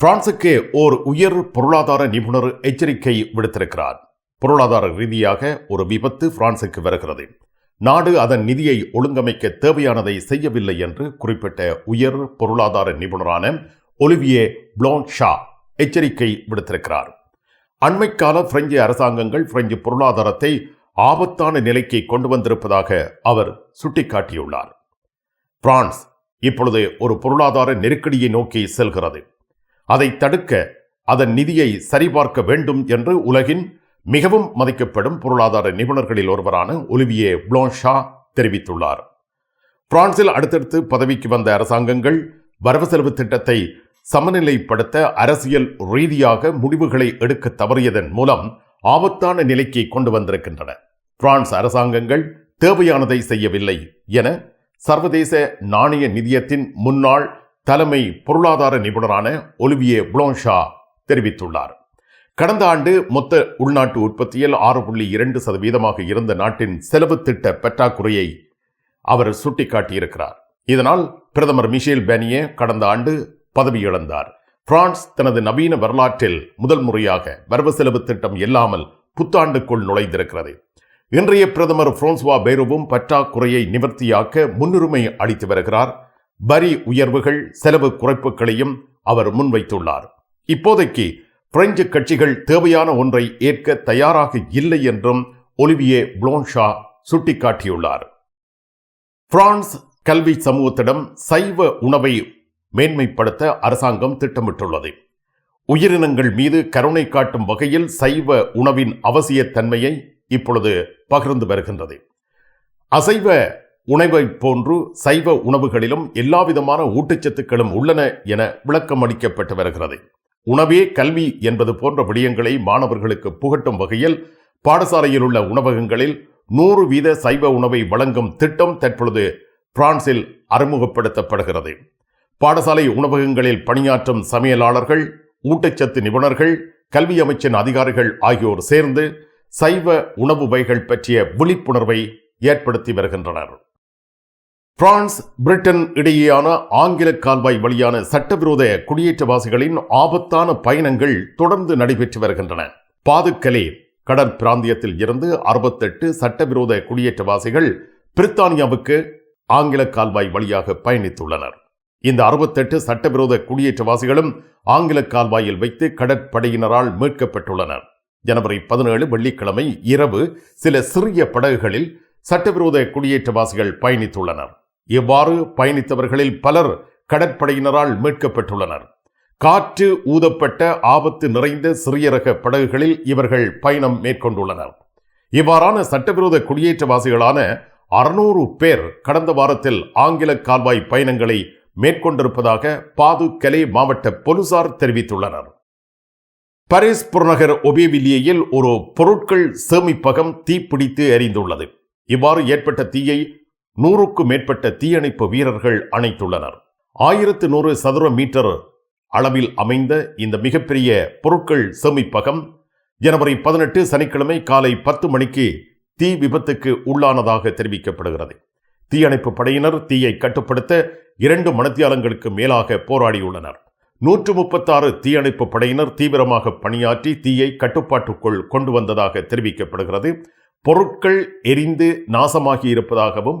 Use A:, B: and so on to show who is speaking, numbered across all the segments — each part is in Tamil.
A: பிரான்சுக்கு ஓர் உயர் பொருளாதார நிபுணர் எச்சரிக்கை விடுத்திருக்கிறார். பொருளாதார ரீதியாக ஒரு விபத்து பிரான்சுக்கு வருகிறது. நாடு அதன் நிதியை ஒழுங்கமைக்க தேவையானதை செய்யவில்லை என்று குறிப்பிட்ட உயர் பொருளாதார நிபுணரான ஒலிவியே ப்ளோன்ஷா எச்சரிக்கை விடுத்திருக்கிறார். அண்மைக்கால பிரெஞ்சு அரசாங்கங்கள் பிரெஞ்சு பொருளாதாரத்தை ஆபத்தான நிலைக்கு கொண்டு வந்திருப்பதாக அவர் சுட்டிக்காட்டியுள்ளார். பிரான்ஸ் இப்பொழுது ஒரு பொருளாதார நெருக்கடியை நோக்கி செல்கிறது. அதை தடுக்க அதன் நிதியை சரிபார்க்க வேண்டும் என்று உலகின் மிகவும் மதிக்கப்படும் பொருளாதார நிபுணர்களில் ஒருவரான ஒலிவியே புளோன்ஷா தெரிவித்துள்ளார். பிரான்சில் அடுத்தடுத்து பதவிக்கு வந்த அரசாங்கங்கள் வரவு செலவு திட்டத்தை சமநிலைப்படுத்த அரசியல் ரீதியாக முடிவுகளை எடுக்க தவறியதன் மூலம் ஆபத்தான நிலைக்கு கொண்டு வந்திருக்கின்றன. பிரான்ஸ் அரசாங்கங்கள் தேவையானதை செய்யவில்லை என சர்வதேச நாணய நிதியத்தின் முன்னாள் தலைமை பொருளாதார நிபுணரான ஒலிவியே புளோன்ஷா தெரிவித்துள்ளார். கடந்த ஆண்டு மொத்த உள்நாட்டு உற்பத்தியில் ஆறு புள்ளி இரண்டு சதவீதமாக இருந்த நாட்டின் செலவு திட்ட பற்றாக்குறையை அவர் சுட்டிக்காட்டியிருக்கிறார். இதனால் பிரதமர் மிஷேல் பேனியே கடந்த ஆண்டு பதவி இழந்தார். பிரான்ஸ் தனது நவீன வரலாற்றில் முதல் முறையாக வரவு செலவு திட்டம் இல்லாமல் புத்தாண்டுக்குள் நுழைந்திருக்கிறது. இன்றைய பிரதமர் பிரான்சுவா பேருவும் பற்றாக்குறையை நிவர்த்தியாக்க முன்னுரிமை அளித்து வருகிறார். வரி உயர்வுகள் செலவு குறைப்புகளையும் அவர் முன்வைத்துள்ளார். இப்போதைக்கு பிரெஞ்சு கட்சிகள் தேவையான ஒன்றை ஏற்க தயாராக இல்லை என்றும் ஒலிவியே புளோன்ஷா சுட்டிக்காட்டியுள்ளார். பிரான்ஸ் கல்வி சமூகத்திடம் சைவ உணவை மேன்மைப்படுத்த அரசாங்கம் திட்டமிட்டுள்ளது. உயிரினங்கள் மீது கருணை காட்டும் வகையில் சைவ உணவின் அவசியத்தன்மையை இப்பொழுது பகிர்ந்து வருகின்றது. அசைவ உணவை போன்று சைவ உணவுகளிலும் எல்லாவிதமான ஊட்டச்சத்துக்களும் உள்ளன என விளக்கம் அளிக்கப்பட்டு வருகிறது. உணவே கல்வி என்பது போன்ற விடயங்களை மாணவர்களுக்கு புகட்டும் வகையில் பாடசாலையில் உள்ள உணவகங்களில் நூறு வீத சைவ உணவை வழங்கும் திட்டம் தற்பொழுது பிரான்சில் அறிமுகப்படுத்தப்படுகிறது. பாடசாலை உணவகங்களில் பணியாற்றும் சமையலாளர்கள் ஊட்டச்சத்து நிபுணர்கள் கல்வி அமைச்சின் அதிகாரிகள் ஆகியோர் சேர்ந்து சைவ உணவு வகைகள் பற்றிய விழிப்புணர்வை ஏற்படுத்தி வருகின்றனர். பிரான்ஸ் பிரிட்டன் இடையேயான ஆங்கில கால்வாய் வழியான சட்டவிரோத குடியேற்றவாசிகளின் ஆபத்தான பயணங்கள் தொடர்ந்து நடைபெற்று வருகின்றன. பாதுக்கலே கடற்பிராந்தியத்தில் இருந்து அறுபத்தெட்டு சட்டவிரோத குடியேற்றவாசிகள் பிரித்தானியாவுக்கு ஆங்கில கால்வாய் வழியாக பயணித்துள்ளனர். இந்த அறுபத்தெட்டு சட்டவிரோத குடியேற்றவாசிகளும் ஆங்கில கால்வாயில் வைத்து கடற்படையினரால் மீட்கப்பட்டுள்ளனர். ஜனவரி பதினேழு வெள்ளிக்கிழமை இரவு சில சிறிய படகுகளில் சட்டவிரோத குடியேற்றவாசிகள் பயணித்துள்ளனர். இவ்வாறு பயணித்தவர்களில் பலர் கடற்படையினரால் மீட்கப்பட்டுள்ளனர் காற்று ஊதப்பட்ட ஆபத்து நிறைந்த சிறிய ரக படகுகளில் இவர்கள் பயணம் மேற்கொண்டுள்ளனர். இவ்வாறான சட்டவிரோத குடியேற்றவாசிகளான அறுநூறு பேர் கடந்த வாரத்தில் ஆங்கில கால்வாய் பயணங்களை மேற்கொண்டிருப்பதாக பாது மாவட்ட போலீசார் தெரிவித்துள்ளனர். பரிஸ் புறநகர் ஒபேவிலியையில் ஒரு பொருட்கள் சேமிப்பகம் தீப்பிடித்து எரிந்துள்ளது. இவ்வாறு ஏற்பட்ட தீயை நூறுக்கும் மேற்பட்ட தீயணைப்பு வீரர்கள் அணைத்துள்ளனர். ஆயிரத்து நூறு சதுர மீட்டர் அளவில் அமைந்த இந்த மிகப்பெரிய பொருட்கள் சேமிப்பகம் ஜனவரி பதினெட்டு சனிக்கிழமை காலை பத்து மணிக்கு தீ விபத்துக்கு உள்ளானதாக தெரிவிக்கப்படுகிறது. தீயணைப்பு படையினர் தீயை கட்டுப்படுத்த இரண்டு மணத்தியாலங்களுக்கு மேலாக போராடியுள்ளனர். நூற்று முப்பத்தாறு தீயணைப்பு படையினர் தீவிரமாக பணியாற்றி தீயை கட்டுப்பாட்டுக்குள் கொண்டு வந்ததாக தெரிவிக்கப்படுகிறது. பொருட்கள் எரிந்து நாசமாகி இருப்பதாகவும்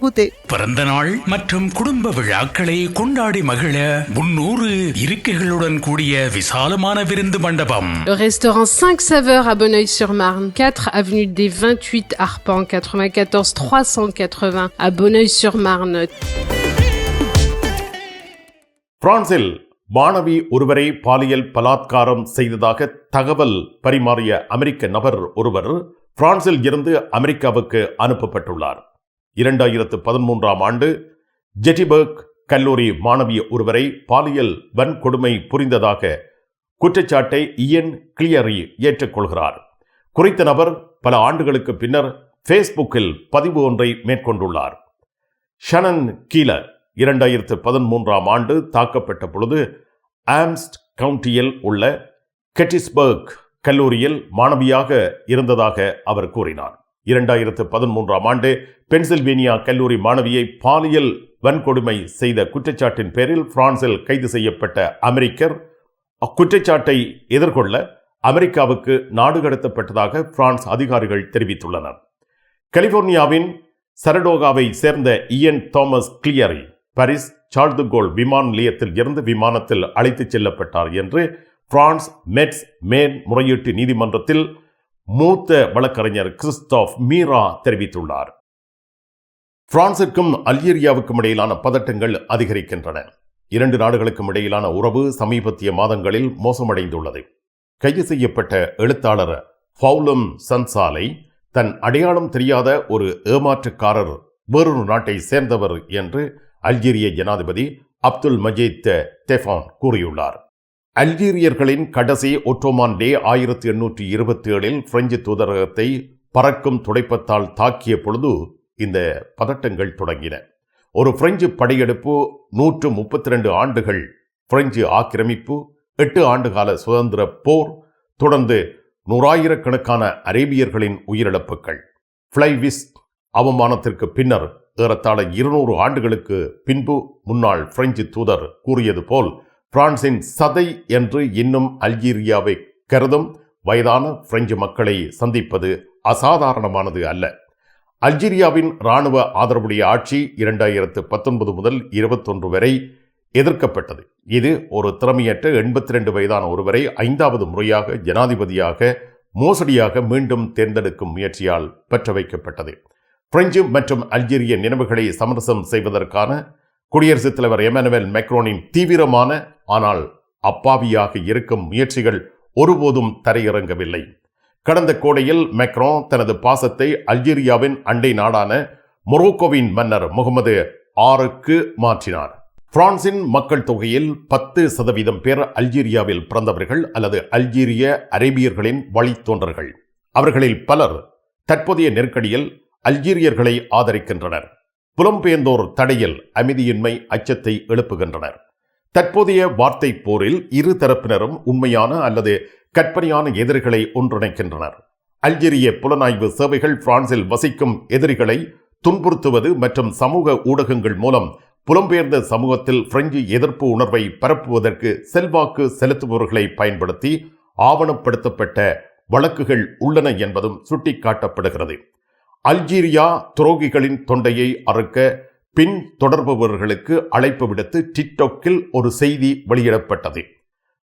B: Goûter.
C: பிறந்த நாள் மற்றும் குடும்ப விழாக்களை கொண்டாடி மகிழ முன்னூறு இருக்கைகளுடன் கூடிய விசாலமான விருந்து மண்டபம்
D: Le restaurant 5 saveurs à Bonneuil-sur-Marne, 4 avenue des 28 Arpents, 94 380 à Bonneuil-sur-Marne.
A: பிரான்சில் மாணவி ஒருவரை பாலியல் பலாத்காரம் செய்ததாக தகவல் பரிமாறிய அமெரிக்க நபர் ஒருவர் பிரான்சில் இருந்து அமெரிக்காவுக்கு அனுப்பப்பட்டுள்ளார் இரண்டாயிரத்து பதிமூன்றாம் ஆண்டு ஜெட்டிபர்க் கல்லூரி மாணவி ஒருவரை பாலியல் வன்கொடுமை புரிந்ததாக குற்றச்சாட்டை இயன் கிளியரி ஏற்றுக்கொள்கிறார். குறித்த நபர் பல ஆண்டுகளுக்கு பின்னர் ஃபேஸ்புக்கில் பதிவு ஒன்றை மேற்கொண்டுள்ளார். ஷனன் கீலர் இரண்டாயிரத்து பதிமூன்றாம் ஆண்டு தாக்கப்பட்ட பொழுது ஆம்ஸ்ட் கவுண்டியில் உள்ள கெட்டிஸ்பர்க் கல்லூரியில் மாணவியாக இருந்ததாக அவர் கூறினார். இரண்டாயிரத்து பதிமூன்றாம் ஆண்டு பென்சில்வேனியா கல்லூரி மாணவியை பாலியல் வன்கொடுமை செய்த குற்றச்சாட்டின் பேரில் பிரான்சில் கைது செய்யப்பட்ட அமெரிக்கர். அக்குற்றச்சாட்டை எதிர்கொள்ள அமெரிக்காவுக்கு நாடு கடத்தப்பட்டதாக பிரான்ஸ் அதிகாரிகள் தெரிவித்துள்ளனர். கலிபோர்னியாவின் சரடோகாவை சேர்ந்த Ian Thomas Cleary Paris Charles de Gaulle விமான நிலையத்தில் இருந்து விமானத்தில் அழைத்துச் செல்லப்பட்டார் என்று பிரான்ஸ் மெட்ஸ் மேன் முறையீட்டு நீதிமன்றத்தில் மூத்த வழக்கறிஞர் கிறிஸ்டாப் மீரா தெரிவித்துள்ளார். பிரான்சிற்கும் அல்ஜீரியாவுக்கும் இடையிலான பதட்டங்கள் அதிகரிக்கின்றன. இரண்டு நாடுகளுக்கும் இடையிலான உறவு சமீபத்திய மாதங்களில் மோசமடைந்துள்ளது. கைது செய்யப்பட்ட எழுத்தாளர் ஃபவுலம் சன்சாலை தன் அடையாளம் தெரியாத ஒரு ஏமாற்றுக்காரர் வேறொரு நாட்டை சேர்ந்தவர் என்று அல்ஜீரிய ஜனாதிபதி அப்துல் மஜீத் தெஃபான் கூறியுள்ளார். அல்ஜீரியர்களின் கடைசி ஒட்டோமான் டே ஆயிரத்தி எண்ணூற்றி இருபத்தி ஏழில் பிரெஞ்சு தூதரகத்தை பறக்கும் துடைப்பத்தால் தாக்கிய பொழுது இந்த பதட்டங்கள் தொடங்கின. ஒரு பிரெஞ்சு படையெடுப்பு நூற்று முப்பத்தி ரெண்டு ஆண்டுகள் பிரெஞ்சு ஆக்கிரமிப்பு எட்டு ஆண்டுகால சுதந்திர போர் தொடர்ந்து நூறாயிரக்கணக்கான அரேபியர்களின் உயிரிழப்புகள். ஃப்ளைவிஸ் அவமானத்திற்கு பின்னர் ஏறத்தாழ இருநூறு ஆண்டுகளுக்கு பின்பு முன்னாள் பிரெஞ்சு தூதர் கூறியது போல் பிரான்சின் சதை என்று இன்னும் அல்ஜீரியாவை கருதும் வயதான பிரெஞ்சு மக்களை சந்திப்பது அசாதாரணமானது அல்ல. அல்ஜீரியாவின் இராணுவ ஆதரவுடைய ஆட்சி இரண்டாயிரத்து பத்தொன்பது முதல் இருபத்தொன்று வரை எதிர்க்கப்பட்டது. இது ஒரு திறமையற்ற எண்பத்தி ரெண்டு வயதான ஒருவரை ஐந்தாவது முறையாக ஜனாதிபதியாக மோசடியாக மீண்டும் தேர்ந்தெடுக்கும் முயற்சியால் பெற்ற வைக்கப்பட்டது பிரெஞ்சு மற்றும் அல்ஜீரிய நினைவுகளை சமரசம் செய்வதற்கான குடியரசுத் தலைவர் எமனுவேல் மெக்ரோனின் தீவிரமான ஆனால் அப்பாவியாக இருக்கும் முயற்சிகள் ஒருபோதும் தரையிறங்கவில்லை. கடந்த கோடையில் மெக்ரோ தனது பாசத்தை அல்ஜீரியாவின் அண்டை நாடான மொரோக்கோவின் மன்னர் முகமது ஆறுக்கு மாற்றினார். பிரான்சின் மக்கள் தொகையில் பத்து சதவீதம் பேர் அல்ஜீரியாவில் பிறந்தவர்கள் அல்லது அல்ஜீரிய அரேபியர்களின் வழித்தோன்றர்கள். அவர்களில் பலர் தற்போதைய நெருக்கடியில் அல்ஜீரியர்களை ஆதரிக்கின்றனர். புலம்பெயர்ந்தோர் தடையில் அமைதியின்மை அச்சத்தை எழுப்புகின்றனர். தற்போதைய வார்த்தை போரில் இரு தரப்பினரும் உண்மையான அல்லது கற்பனையான எதிரிகளை ஒன்றிணைக்கின்றனர். அல்ஜீரிய புலனாய்வு சேவைகள் பிரான்சில் வசிக்கும் எதிரிகளை துன்புறுத்துவது மற்றும் சமூக ஊடகங்கள் மூலம் புலம்பெயர்ந்த சமூகத்தில் பிரெஞ்சு எதிர்ப்பு உணர்வை பரப்புவதற்கு செல்வாக்கு செலுத்துபவர்களை பயன்படுத்தி ஆவணப்படுத்தப்பட்ட வழக்குகள் உள்ளன என்பதும் சுட்டிக்காட்டப்படுகிறது. அல்ஜீரியா துரோகிகளின் தொண்டையை அறுக்க பின் தொடர்பவர்களுக்கு அழைப்பு விடுத்து டிக்டாக்கில் ஒரு செய்தி வெளியிடப்பட்டது.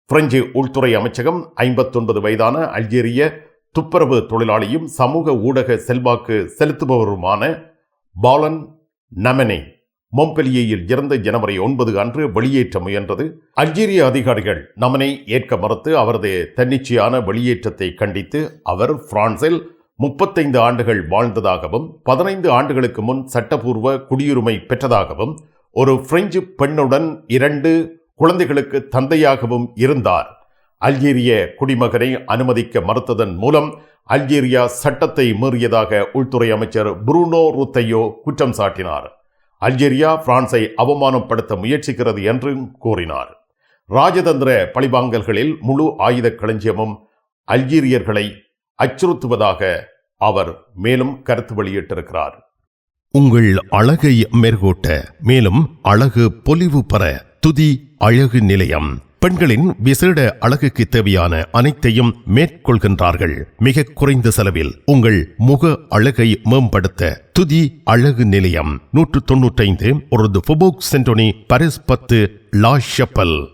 A: பிரெஞ்சு உள்துறை அமைச்சகம் ஐம்பத்தொன்பது வயதான அல்ஜீரிய துப்புரவு தொழிலாளியும் சமூக ஊடக செல்வாக்கு செலுத்துபவருமான பாலன் நமனே மொம்பெலியையில் இறந்த ஜனவரி ஒன்பது அன்று வெளியேற்ற முயன்றது. அல்ஜீரிய அதிகாரிகள் நமனை ஏற்க மறுத்து அவரது தன்னிச்சையான வெளியேற்றத்தை கண்டித்து அவர் பிரான்சில் முப்பத்தைந்து ஆண்டுகள் வாழ்ந்ததாகவும் பதினைந்து ஆண்டுகளுக்கு முன் சட்டபூர்வ குடியுரிமை பெற்றதாகவும் ஒரு பிரெஞ்சு பெண்ணுடன் இரண்டு குழந்தைகளுக்கு தந்தையாகவும் இருந்தார். அல்ஜீரிய குடிமகனை அனுமதிக்க மறுத்ததன் மூலம் அல்ஜீரியா சட்டத்தை மீறியதாக உள்துறை அமைச்சர் புரூனோ ருத்தையோ குற்றம் சாட்டினார். அல்ஜீரியா பிரான்சை அவமானப்படுத்த முயற்சிக்கிறது என்றும் கூறினார். ராஜதந்திர பழிவாங்கல்களில் முழு ஆயுத களஞ்சியமும் அல்ஜீரியர்களை அச்சுறுத்துவதாக அவர் மேலும் கருத்து வெளியிட்டிருக்கிறார். உங்கள் அழகை மேற்கோட்ட மேலும் அழகு பொலிவு பெற துதி அழகு நிலையம். பெண்களின் விசேட அழகுக்கு தேவையான அனைத்தையும் மேற்கொள்கின்றார்கள். மிக குறைந்த செலவில் உங்கள் முக அழகை மேம்படுத்த துதி அழகு நிலையம். நூற்று தொன்னூற்றைந்து ஒரு ஃபுபோக் சென்டோனி பரிஸ் பத்து லா ஷப்பல்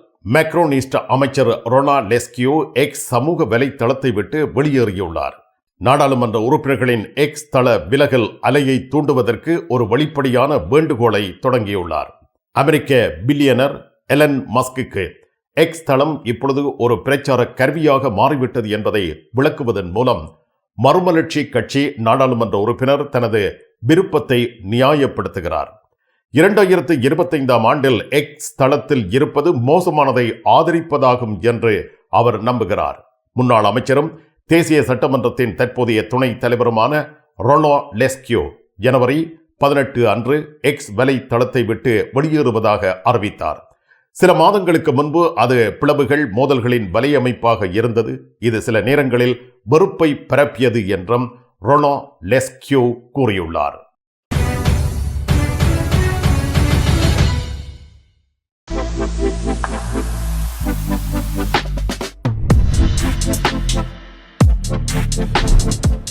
A: மேக்ரோனிஸ்ட் அமைச்சர் ரொனா லெஸ்கியோ எக்ஸ் சமூக வலைத்தளத்தை விட்டு வெளியேறியுள்ளார். நாடாளுமன்ற உறுப்பினர்களின் எக்ஸ் தள விலகல் அலையை தூண்டுவதற்கு ஒரு வெளிப்படையான வேண்டுகோளை தொடங்கியுள்ளார். அமெரிக்க பில்லியனர் எலன் மஸ்குக்கு எக்ஸ் தளம் இப்பொழுது ஒரு பிரச்சார கருவியாக மாறிவிட்டது என்பதை விளக்குவதன் மூலம் மறுமலர்ச்சி கட்சி நாடாளுமன்ற உறுப்பினர் தனது விருப்பத்தை நியாயப்படுத்துகிறார். இரண்டாயிரத்து இருபத்தைந்தாம் ஆண்டில் எக்ஸ் தளத்தில் இருப்பது மோசமானதை ஆதரிப்பதாகும் என்று அவர் நம்புகிறார். முன்னாள் அமைச்சரும் தேசிய சட்டமன்றத்தின் தற்போதைய துணைத் தலைவருமான ரொனோ லெஸ்கியோ ஜனவரி பதினெட்டு அன்று எக்ஸ் வலைத்தளத்தை விட்டு வெளியேறுவதாக அறிவித்தார். சில மாதங்களுக்கு முன்பு அது பிளவுகள் மோதல்களின் வலையமைப்பாக இருந்தது. இது சில நேரங்களில் வெறுப்பை பரப்பியது என்றும் ரொனோ லெஸ்கியோ கூறியுள்ளார். Thank you.